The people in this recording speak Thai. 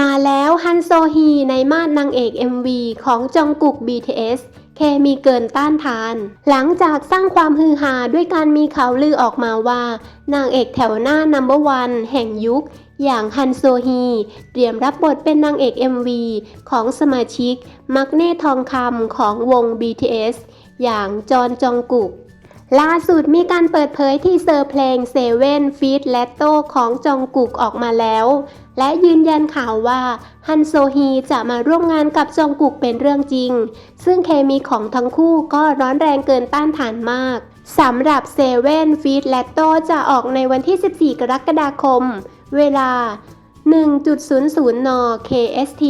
มาแล้วฮันโซฮีในมาดนางเอก MV ของจองกุก BTS เคมีเกินต้านทาน หลังจากสร้างความฮือฮาด้วยการมีข่าวลือออกมาว่า นางเอกแถวหน้านัมเบอร์วันแห่งยุค อย่างฮันโซฮี เตรียมรับบทเป็นนางเอก MV ของสมาชิก มักเน่ทองคำของวง BTS อย่างจอนจองกุก ล่าสุดมีการเปิดเผยที่เซอร์เพลงเซเว่นฟีดแลตโตของจองกุกออกมาแล้ว และยืนยันข่าวว่าฮันโซฮีจะมาร่วมงานกับจองกุกเป็นเรื่องจริง ซึ่งเคมีของทั้งคู่ก็ร้อนแรงเกินต้านทานมากสำหรับเซเว่นฟีดแลตโตจะออกในวันที่ 14 กรกฎาคม เวลา 1.00 น KST